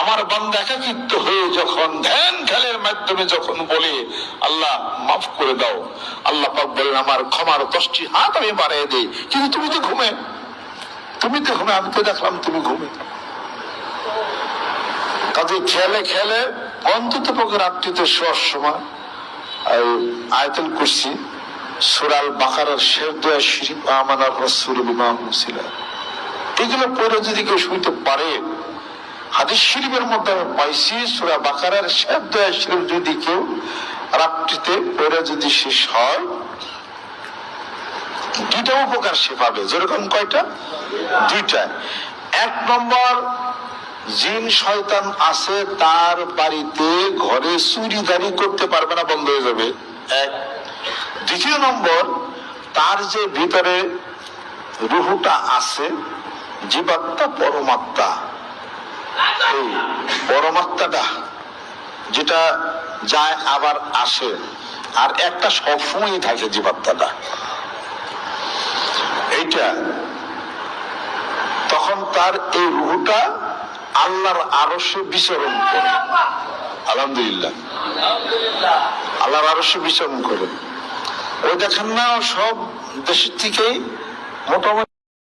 আমার বান্দা একাকিত্ব হয়ে যখন ধ্যান খেলের মাধ্যমে যখন বলে, আল্লাহ, মাফ করে দাও। আল্লাহ পাক বলেন, আমার ক্ষমার দশটি হাত আমি বাড়িয়ে দিই। কিন্তু তুমি তো ঘুমে। তুমি তো ঘুমে, আমি তো দেখলাম তুমি ঘুমে। কাজে খেলে খেলে অন্তত পক্ষে রাত্রিতে শোয়ার সময় আর আয়তল কুরসি সুরাল বাকারার শের দোয়া শরীফ আমানার রসুল ছিল এগুলো পরে যদি কেউ শুনতে পারে হাদিস শরীফের মধ্যে আমি পাইছি, সুরা বাকারার শের দোয়া শরীফ যদি কেউ রাত্রিতে পরে যদি শেষ হয়, দুইটা উপকার সে পাবে। যেরকম কয়টা? দুইটা। এক নম্বর, জিন শয়তান আছে, তার বাড়িতে ঘরে চুরিদারি করতে পারবে না, বন্ধ হয়ে যাবে। এক। দ্বিতীয় নম্বর, তার যে ভিতরে রুহুটা আছে, জীবাত্মা পরমাত্মা পরমাত্মাটা যেটা যায় আবার আসে, আর একটা সবসময়ই থাকে জীবাত্মাটা। এইটা তখন তার এই রুহুটা আল্লাহর আরশে বিচরণ করে। আলহামদুলিল্লাহ। আল্লাহর আরশে বিচরণ করে। ওই দেখেন না, সব দেশের থেকেই মোটামুটি